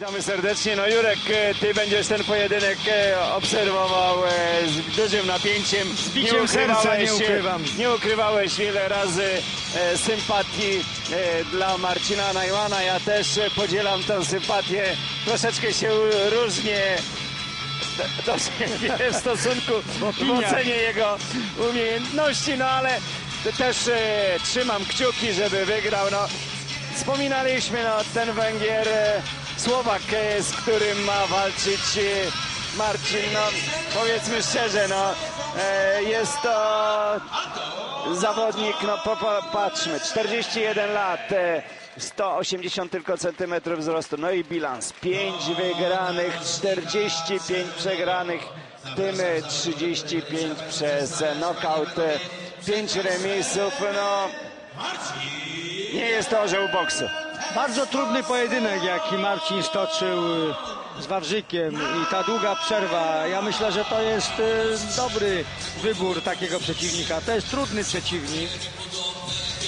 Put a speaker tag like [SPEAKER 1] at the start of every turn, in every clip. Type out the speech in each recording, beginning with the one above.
[SPEAKER 1] Witamy serdecznie. No Jurek, e, ty będziesz ten pojedynek e, obserwował e, z dużym napięciem. Z
[SPEAKER 2] biciem serca, nie ukrywam.
[SPEAKER 1] Nie ukrywałeś wiele razy sympatii dla Marcina Najmana. Ja też podzielam tę sympatię. Troszeczkę się siebie w stosunku w ocenie jego umiejętności, no ale też trzymam kciuki, żeby wygrał. No, wspominaliśmy, no, ten Węgier, Słowak, e, z którym ma walczyć e, Marcin, no powiedzmy szczerze, no e, jest to zawodnik, no popatrzmy, 41 lat, e, 180 tylko centymetrów wzrostu, no i bilans, 5 wygranych, 45 przegranych, w tym e, 35 przez knockout, 5 remisów, no nie jest to orzeł boksu.
[SPEAKER 2] Bardzo trudny pojedynek, jaki Marcin stoczył y, z Wawrzykiem i ta długa przerwa. Ja myślę, że to jest y, dobry wybór takiego przeciwnika. To jest trudny przeciwnik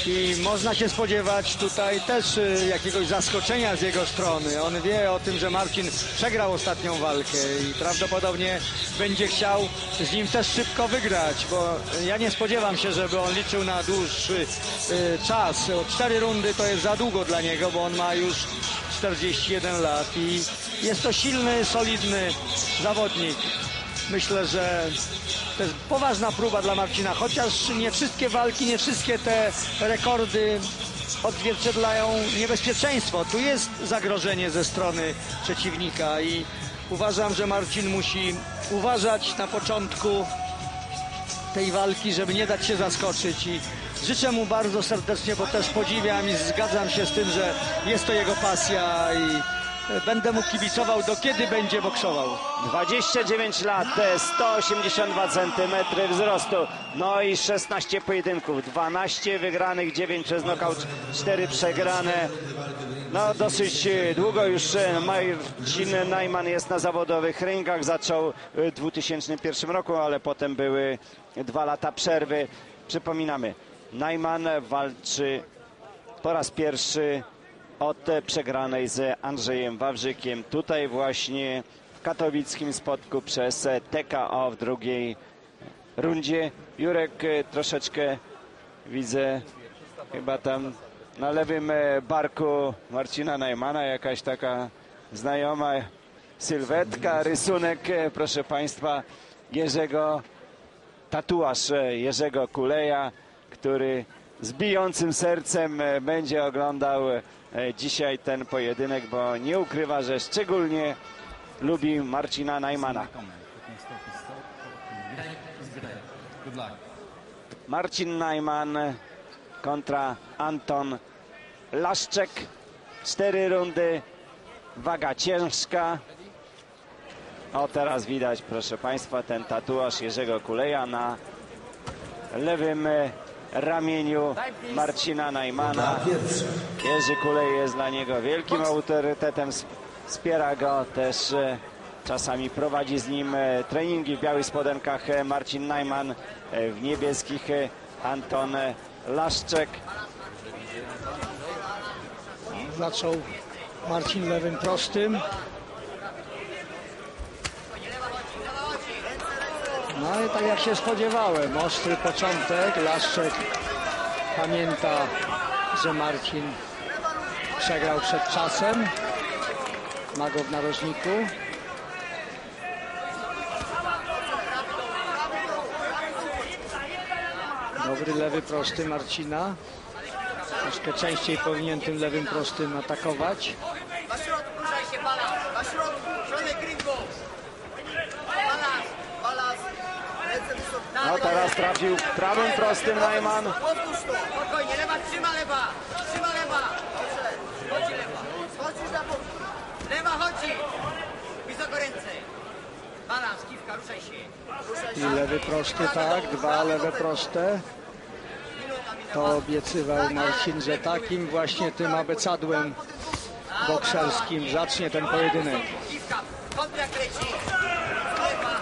[SPEAKER 2] i można się spodziewać tutaj też y, jakiegoś zaskoczenia z jego strony. On wie o tym, że Marcin przegrał ostatnią walkę i prawdopodobnie będzie chciał z nim też szybko wygrać, bo ja nie spodziewam się, żeby on liczył na dłuższy y, czas. O Cztery rundy to jest za długo dla niego, bo on ma już 41 lat i jest to silny, solidny zawodnik. Myślę, że to jest poważna próba dla Marcina, chociaż nie wszystkie walki, nie wszystkie te rekordy odzwierciedlają niebezpieczeństwo. Tu jest zagrożenie ze strony przeciwnika i uważam, że Marcin musi uważać na początku tej walki, żeby nie dać się zaskoczyć i życzę mu bardzo serdecznie, bo też podziwiam i zgadzam się z tym, że jest to jego pasja i będę mu kibicował do kiedy będzie boksował.
[SPEAKER 1] 29 lat, e, 182 cm wzrostu, no i 16 pojedynków, 12 wygranych, 9 przez knockout, 4 przegrane. No dosyć e, długo już e, Marcin Najman jest na zawodowych ringach, zaczął e, w 2001 roku, ale potem były dwa lata przerwy. Przypominamy, Najman walczy po raz pierwszy od przegranej z Andrzejem Wawrzykiem. Tutaj właśnie w katowickim spotku przez TKO w drugiej rundzie. Jurek e, troszeczkę widzę chyba tam na lewym e, barku Marcina Najmana jakaś taka znajoma sylwetka, rysunek, e, proszę Państwa, Jerzego tatuaż Jerzego Kuleja, który z bijącym sercem będzie oglądał dzisiaj ten pojedynek, bo nie ukrywa, że szczególnie lubi Marcina Najmana. Marcin Najman kontra Anton Laszczek. Cztery rundy, waga ciężka. O, teraz widać, proszę Państwa, ten tatuaż Jerzego Kuleja na lewym e, ramieniu Marcina Najmana. Jerzy Kulej jest dla niego wielkim autorytetem, wspiera go też e, czasami prowadzi z nim e, treningi w białych spodenkach e, Marcin Najman, w niebieskich Anton Laszczek.
[SPEAKER 2] Zaczął Marcin lewym prostym. No i tak jak się spodziewałem, ostry początek. Laszczek pamięta, że Marcin przegrał przed czasem. Ma go w narożniku. Dobry lewy prosty Marcina. Troszkę częściej powinien tym lewym prostym atakować.
[SPEAKER 3] Na środku, ruszaj się, balans, na środku, środek gringo. Balans, balans, ręce wysoko.
[SPEAKER 1] No teraz trafił prawym prostym Najman.
[SPEAKER 3] Spokojnie, lewa trzyma lewa, trzyma lewa. Chodzi lewa, schodzisz na bok. Lewa chodzi, wysoko ręce. Balans, kiwka, ruszaj się.
[SPEAKER 2] I lewy prosty, tak, dwa lewe
[SPEAKER 3] minęła.
[SPEAKER 2] To obiecywał Marcin, że takim właśnie tym abecadłem bokserskim zacznie ten pojedynek.
[SPEAKER 3] Kiwka, kontrak leci. Lewa, lewa.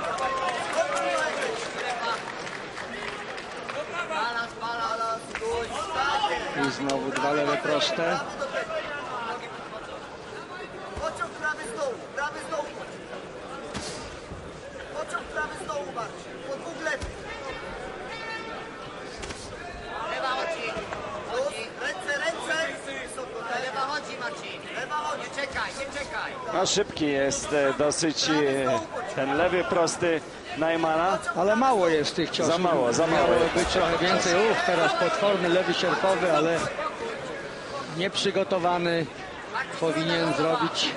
[SPEAKER 3] Balans, balans, stój, tak.
[SPEAKER 2] I znowu dwa lewe proste.
[SPEAKER 3] Pociąg prawy
[SPEAKER 4] prawy z dołu. Pociąg prawy z dołu, Marcin. Po dwóch lewych.
[SPEAKER 3] Lewa chodzi. Chodzi.
[SPEAKER 4] Ręce, ręce. Wysoko, tak.
[SPEAKER 3] Lewa chodzi, Marcin.
[SPEAKER 4] Lewa chodzi.
[SPEAKER 3] Nie czekaj, nie czekaj.
[SPEAKER 1] No szybki jest e, dosyć e, ten lewy prosty Najmana.
[SPEAKER 2] Ale mało jest tych ciosów.
[SPEAKER 1] Za mało, za mało.
[SPEAKER 2] Miało być trochę więcej. Uch, teraz potworny lewy sierpowy, ale nieprzygotowany powinien zrobić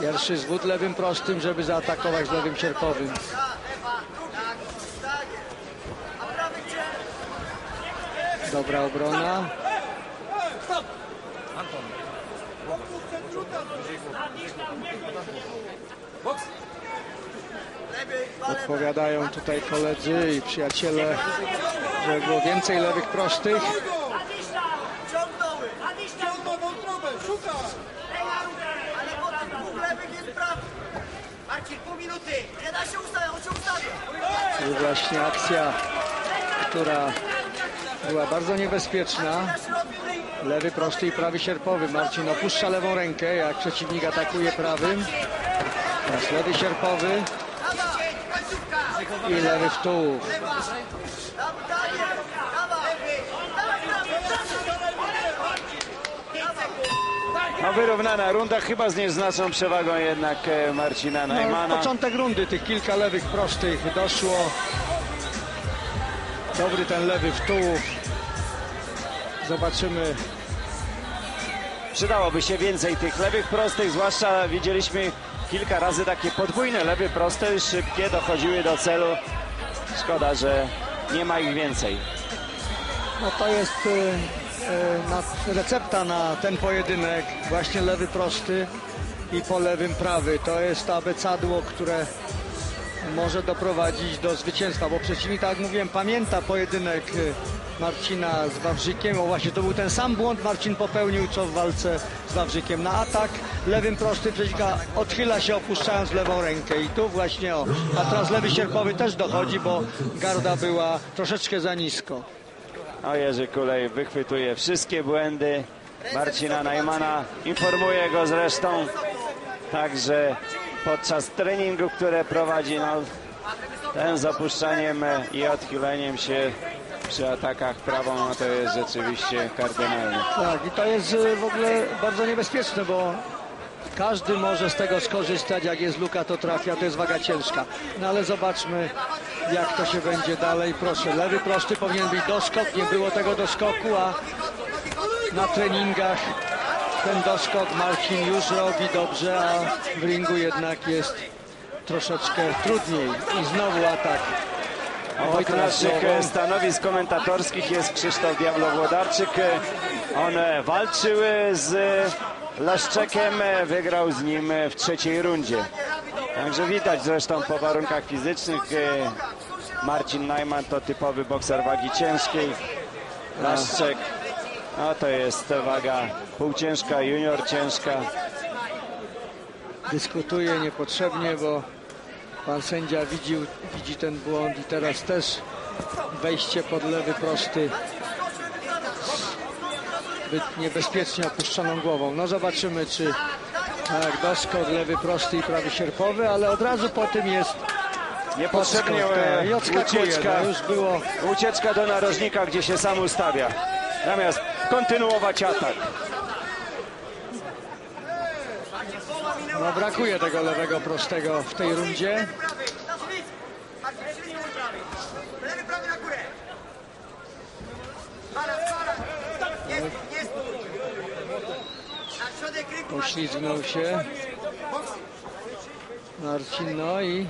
[SPEAKER 2] pierwszy zwód lewym prostym, żeby zaatakować z lewym sierpowym. Dobra obrona. Odpowiadają tutaj koledzy i przyjaciele, że było więcej lewych prostych. I właśnie akcja, która była bardzo niebezpieczna. Lewy prosty i prawy sierpowy. Marcin opuszcza lewą rękę, jak przeciwnik atakuje prawym. Lewy sierpowy
[SPEAKER 3] Dzień, końcówka.
[SPEAKER 2] i lewy w tułów.
[SPEAKER 4] Tam, tam jest. Dawaj. Dawaj, prawy, prawy.
[SPEAKER 1] No wyrównana runda, chyba z nieznaczną przewagą jednak e, Marcina
[SPEAKER 2] No,
[SPEAKER 1] Najmana.
[SPEAKER 2] początek rundy, tych kilka lewych prostych doszło. Dobry ten lewy w tułów. Zobaczymy.
[SPEAKER 1] Przydałoby się więcej tych lewych prostych, zwłaszcza widzieliśmy kilka razy takie podwójne lewy proste, szybkie, dochodziły do celu. Szkoda, że nie ma ich więcej.
[SPEAKER 2] No to jest y, y, na, recepta na ten pojedynek. Właśnie lewy prosty i po lewym prawy. To jest abecadło, które może doprowadzić do zwycięstwa, bo przeciwnik, tak jak mówiłem, pamięta pojedynek y, Marcina z Wawrzykiem. O właśnie to był ten sam błąd Marcin popełnił, co w walce z Wawrzykiem. Na atak lewym prosty przeciwnika odchyla się opuszczając lewą rękę i tu właśnie o. A teraz lewy sierpowy też dochodzi, bo garda była troszeczkę za nisko.
[SPEAKER 1] O Jerzy Kulej wychwytuje wszystkie błędy Marcina Najmana. Informuje go zresztą także podczas treningu, które prowadzi. No, ten z opuszczaniem i odchyleniem się przy atakach prawą, no to jest rzeczywiście kardynalne.
[SPEAKER 2] Tak, i to jest y, w ogóle bardzo niebezpieczne, bo każdy może z tego skorzystać. Jak jest luka, to trafia, to jest waga ciężka. No ale zobaczmy, jak to się będzie dalej. Proszę, lewy prosty powinien być doskok, nie było tego doskoku, a na treningach ten doskok Marcin już robi dobrze, a w ringu jednak jest troszeczkę trudniej. I znowu atak.
[SPEAKER 1] Obok naszych stanowisk komentatorskich jest Krzysztof Diablo-Włodarczyk. On e, walczył e, z Laszczekiem, e, wygrał z nim w trzeciej rundzie. Także widać zresztą po warunkach fizycznych Marcin Najman to typowy bokser wagi ciężkiej. Laszczek no to jest waga półciężka, junior ciężka.
[SPEAKER 2] dyskutuje niepotrzebnie, bo pan sędzia widził, widzi ten błąd i teraz też wejście pod lewy prosty zbyt niebezpiecznie opuszczoną głową. No zobaczymy, czy tak, doskok, lewy prosty i prawy sierpowy, ale od razu po tym jest
[SPEAKER 1] Niepotrzebnie e, ucieczka.
[SPEAKER 2] No już było
[SPEAKER 1] Ucieczka do narożnika, gdzie się sam ustawia. Zamiast kontynuować atak.
[SPEAKER 2] No brakuje tego lewego prostego w tej rundzie. Poślizgnął się Marcin, no i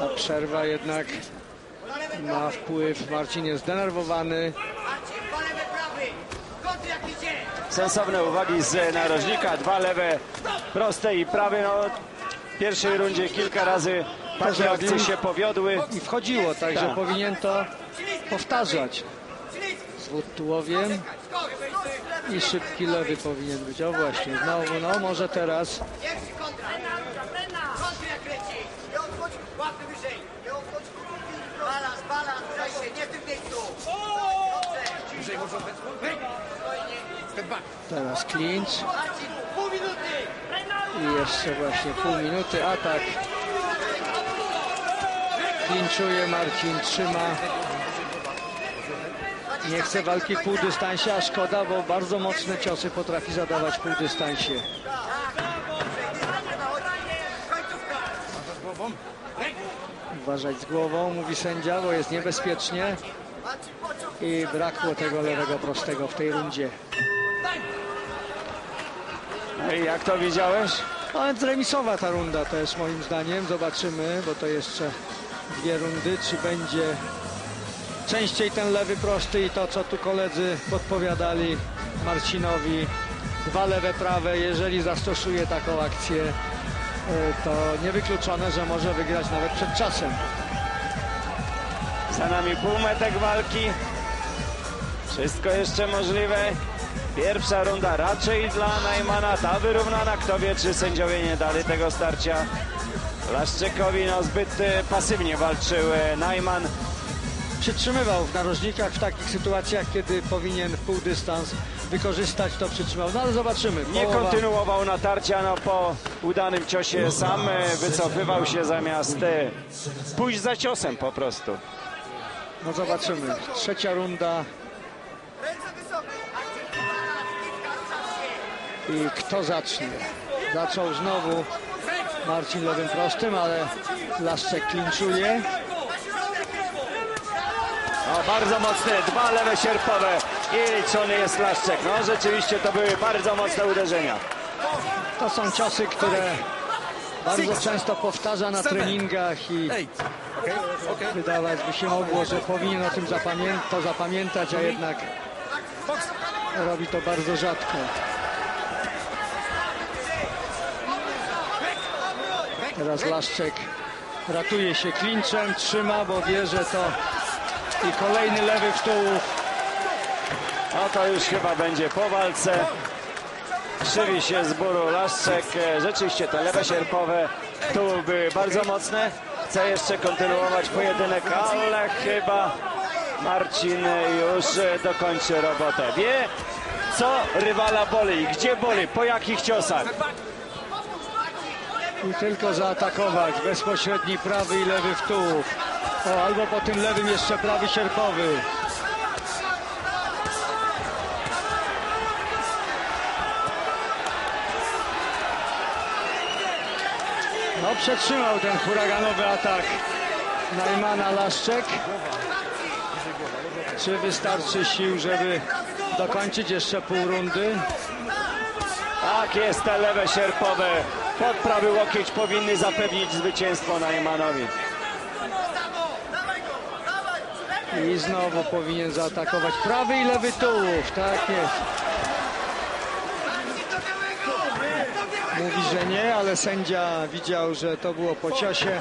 [SPEAKER 3] do
[SPEAKER 2] przerwa jednak ma wpływ. Marcin jest zdenerwowany.
[SPEAKER 1] Sensowne uwagi z narożnika, dwa lewe, proste i prawe. No, w pierwszej rundzie kilka razy takie
[SPEAKER 2] zrobił.
[SPEAKER 1] akcje się powiodły.
[SPEAKER 2] I wchodziło, także
[SPEAKER 1] Tak.
[SPEAKER 2] powinien to powtarzać. Zwód tułowiem i szybki lewy powinien być. O właśnie, znowu, no może teraz.
[SPEAKER 3] Pierwszy kontra. Kontr jak leci.
[SPEAKER 4] Nie odchodź,
[SPEAKER 3] Łapy wyżej.
[SPEAKER 4] nie odchodź.
[SPEAKER 3] Balans, balans, daj się, nie w tym miejscu. Dobrze.
[SPEAKER 5] Wyżej może odbyć. Step back.
[SPEAKER 2] Teraz clinch. I jeszcze właśnie pół minuty, atak. Klinczuje Marcin, trzyma. Nie chce walki w półdystansie, a szkoda, bo bardzo mocne ciosy potrafi zadawać w półdystansie. Uważać z głową, mówi sędzia, bo jest niebezpiecznie. I brakło tego lewego prostego w tej rundzie.
[SPEAKER 1] No i jak to widziałeś?
[SPEAKER 2] No więc remisowa ta runda też moim zdaniem. Zobaczymy, bo to jeszcze dwie rundy. Czy będzie częściej ten lewy prosty i to, co tu koledzy podpowiadali Marcinowi. Dwa lewe prawe, jeżeli zastosuje taką akcję, y, to niewykluczone, że może wygrać nawet przed czasem.
[SPEAKER 1] Za nami półmetek walki. Wszystko jeszcze możliwe. Pierwsza runda raczej dla Najmana, ta wyrównana. Kto wie, czy sędziowie nie dali tego starcia. Laszczykowi no, zbyt e, pasywnie walczył e, Najman.
[SPEAKER 2] Przytrzymywał w narożnikach w takich sytuacjach, kiedy powinien w pół dystans wykorzystać, to przytrzymał. No ale zobaczymy.
[SPEAKER 1] Nie
[SPEAKER 2] Połowa-
[SPEAKER 1] kontynuował natarcia, no po udanym ciosie sam e, wycofywał się zamiast pójść za ciosem po prostu.
[SPEAKER 2] No zobaczymy. Trzecia runda i kto zacznie? Zaczął znowu Marcin lewym prostym, ale Laszczek klinczuje.
[SPEAKER 1] No, bardzo mocne, dwa lewe sierpowe i liczony jest Laszczek. No rzeczywiście to były bardzo mocne uderzenia.
[SPEAKER 2] To są ciosy, które bardzo często powtarza na treningach i wydawać by się mogło, że powinien o tym zapamię to zapamiętać, a jednak robi to bardzo rzadko. Teraz Laszczek ratuje się klinczem, trzyma, bo wie, że to i kolejny lewy w tułów.
[SPEAKER 1] No to już chyba będzie po walce. Krzywi się z bólu Laszczek. Rzeczywiście te lewe sierpowe tu były bardzo mocne. Chce jeszcze kontynuować pojedynek, ale chyba Marcin już dokończy robotę. Wie, co rywala boli gdzie boli, po jakich ciosach.
[SPEAKER 2] I tylko zaatakować. Bezpośredni prawy i lewy w tułów. O, albo po tym lewym jeszcze prawy sierpowy. No, przetrzymał ten huraganowy atak Najmana Laszczek. Czy wystarczy sił, żeby dokończyć jeszcze pół rundy?
[SPEAKER 1] Tak jest, te lewe sierpowe pod prawy łokieć powinny zapewnić zwycięstwo Najmanowi.
[SPEAKER 2] I znowu powinien zaatakować prawy i lewy tułów. Tak jest. Mówi, że nie, ale sędzia widział, że to było po ciosie.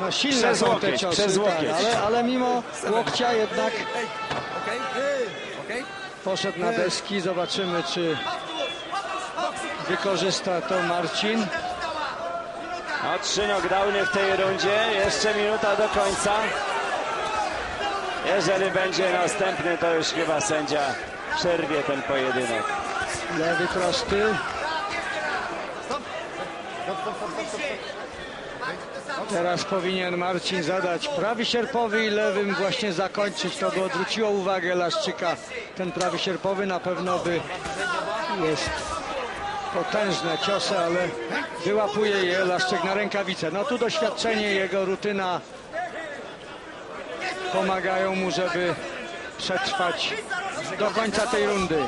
[SPEAKER 2] No silne
[SPEAKER 1] Przez
[SPEAKER 2] są te ciosy,
[SPEAKER 1] przez
[SPEAKER 2] tak,
[SPEAKER 1] łokieć.
[SPEAKER 2] ale, ale mimo łokcia jednak poszedł na deski. Zobaczymy, czy wykorzysta to Marcin.
[SPEAKER 1] No, trzy knockdowny w tej rundzie, jeszcze minuta do końca. Jeżeli będzie następny, to już chyba sędzia przerwie ten pojedynek.
[SPEAKER 2] Lewy prosty. Teraz powinien Marcin zadać prawy sierpowy i lewym właśnie zakończyć. To by odwróciło uwagę Laszczyka. Ten prawy sierpowy na pewno by jest potężne ciosy, ale wyłapuje je Laszczyk na rękawice. No tu doświadczenie, jego rutyna pomagają mu, żeby przetrwać do końca tej rundy.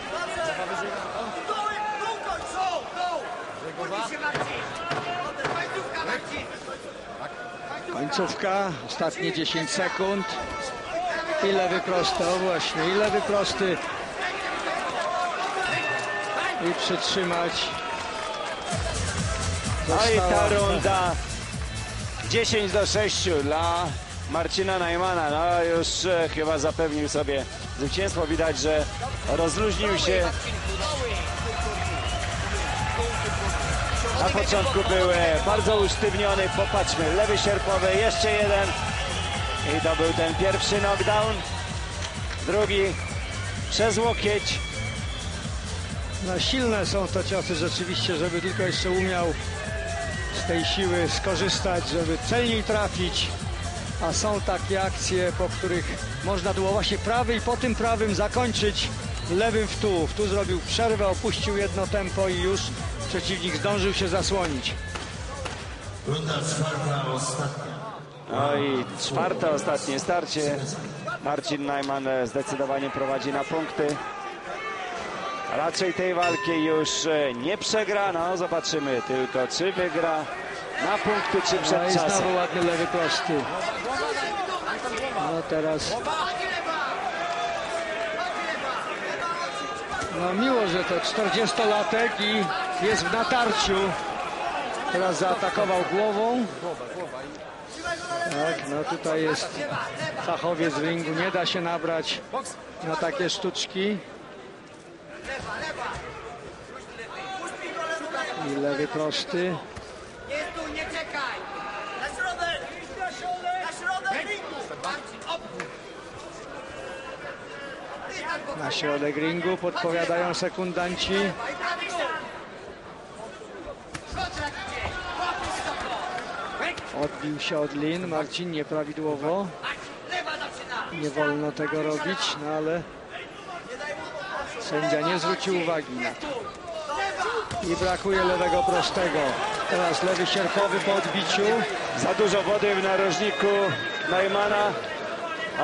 [SPEAKER 2] Końcówka, ostatnie 10 sekund. I lewy prosty, o właśnie, i lewy prosty. I przytrzymać.
[SPEAKER 1] No i ta runda 10 do 6 dla Marcina Najmana. No już e, chyba zapewnił sobie zwycięstwo. Widać, że rozluźnił się. Na początku był e, bardzo usztywniony. Popatrzmy, lewy sierpowy, jeszcze jeden. I to był ten pierwszy knockdown. Drugi przez łokieć.
[SPEAKER 2] No, silne są to ciosy rzeczywiście, żeby tylko jeszcze umiał z tej siły skorzystać, żeby celniej trafić. A są takie akcje, po których można było właśnie prawy i po tym prawym zakończyć lewym w tu. W tu zrobił przerwę, opuścił jedno tempo i już przeciwnik zdążył się zasłonić.
[SPEAKER 6] Runda czwarta, ostatnia.
[SPEAKER 1] No i czwarte, ostatnie starcie. Marcin Najman e, zdecydowanie prowadzi na punkty. Raczej tej walki już e, nie przegra. No zobaczymy tylko, czy wygra na punkty, czy
[SPEAKER 2] No
[SPEAKER 1] przed
[SPEAKER 2] i
[SPEAKER 1] czasem.
[SPEAKER 2] znowu ładny lewy prosty. No teraz! No miło, że to 40-latek i jest w natarciu. Teraz zaatakował głową. Tak, no tutaj jest fachowiec w ringu. Nie da się nabrać na takie sztuczki. I lewy prosty.
[SPEAKER 3] Nie tu, nie czekaj!
[SPEAKER 4] Na środek! Na środek ringu!
[SPEAKER 2] Na środek ringu podpowiadają sekundanci. Odbił się od lin. Marcin nieprawidłowo. Nie wolno tego robić, no ale sędzia nie zwrócił uwagi na to. I brakuje lewego prostego. Teraz lewy sierpowy po odbiciu.
[SPEAKER 1] Za dużo wody w narożniku Najmana.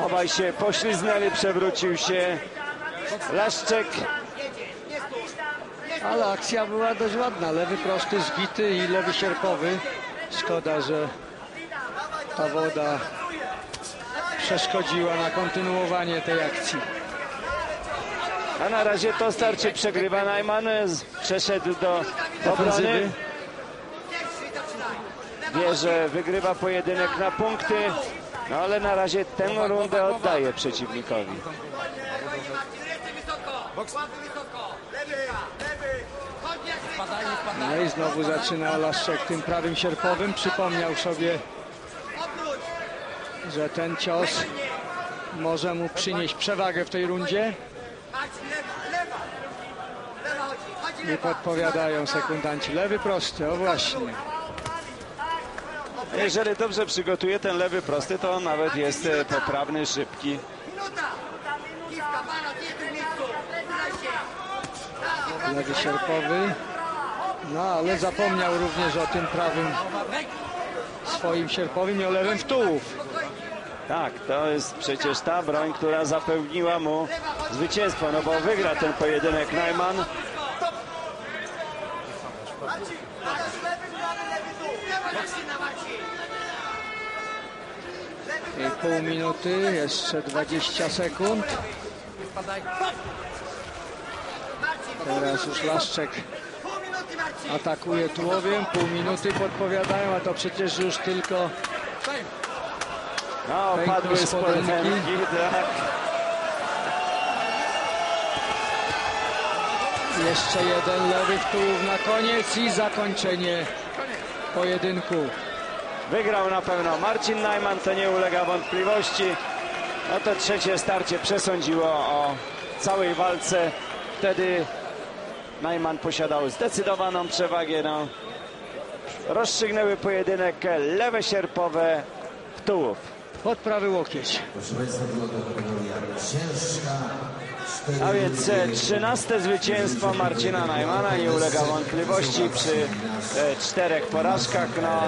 [SPEAKER 1] Obaj się pośliznęli, przewrócił się Leszczek.
[SPEAKER 2] Ale akcja była dość ładna. Lewy prosty zbity i lewy sierpowy. Szkoda, że ta woda przeszkodziła na kontynuowanie tej akcji.
[SPEAKER 1] A na razie to starcie przegrywa Najman. Przeszedł do obrony. Wie, że wygrywa pojedynek na punkty. No ale na razie tę rundę oddaje przeciwnikowi.
[SPEAKER 2] No i znowu zaczyna Laszczek tym prawym sierpowym. Przypomniał sobie, że ten cios może mu przynieść przewagę w tej rundzie. I
[SPEAKER 3] lewa!
[SPEAKER 2] podpowiadają sekundanci. Lewy prosty, o właśnie.
[SPEAKER 1] Jeżeli dobrze przygotuje ten lewy prosty, to on nawet jest e, poprawny, szybki.
[SPEAKER 3] Nie
[SPEAKER 2] Lewy sierpowy. No ale zapomniał również o tym prawym swoim sierpowym i o lewym w tułów.
[SPEAKER 1] Tak, to jest przecież ta broń, która zapewniła mu zwycięstwo, no bo wygra ten pojedynek Najman.
[SPEAKER 2] I pół minuty, jeszcze 20 sekund. Teraz już Laszczek atakuje tułowiem, pół minuty podpowiadają, a to przecież już tylko
[SPEAKER 1] No, padły
[SPEAKER 2] spodenki,
[SPEAKER 1] tak.
[SPEAKER 2] jeszcze jeden lewy w tułów na koniec i zakończenie pojedynku.
[SPEAKER 1] Wygrał na pewno Marcin Najman, to nie ulega wątpliwości. No to trzecie starcie przesądziło o całej walce. Wtedy Najman posiadał zdecydowaną przewagę. No. Rozstrzygnęły pojedynek lewe sierpowe w tułów.
[SPEAKER 2] Pod prawy łokieć.
[SPEAKER 1] A więc e,
[SPEAKER 6] minuty.
[SPEAKER 1] 13 zwycięstwo Marcina Najmana, nie ulega wątpliwości przy e, czterech porażkach. No,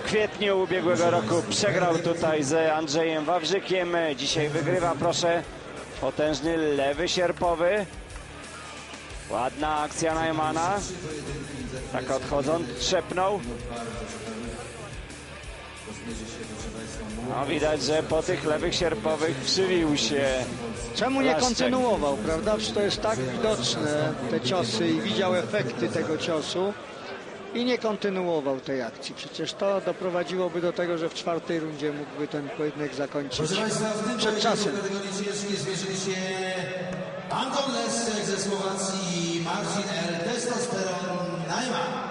[SPEAKER 1] w kwietniu ubiegłego roku przegrał tutaj z Andrzejem Wawrzykiem. E, Dzisiaj wygrywa, proszę, potężny lewy sierpowy. Ładna akcja Najmana. Tak odchodząc, trzepnął. No widać, że po tych lewych sierpowych krzywił się
[SPEAKER 2] Czemu nie kontynuował, prawda? Przecież to jest tak widoczne, te ciosy i widział efekty tego ciosu i nie kontynuował tej akcji. Przecież to doprowadziłoby do tego, że w czwartej rundzie mógłby ten pojedynek zakończyć
[SPEAKER 6] Proszę Państwa, w tym
[SPEAKER 2] przed czasem.
[SPEAKER 6] Anton Leszczek ze Słowacji i Marcin L. Testosteron Najman.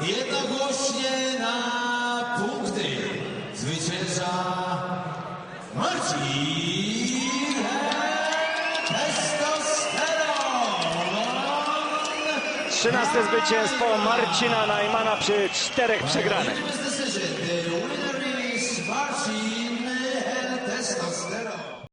[SPEAKER 6] Jednogłośnie na punkty zwycięża Marcin Testostero.
[SPEAKER 1] Trzynaste zwycięstwo Marcina Najmana przy czterech przegranych.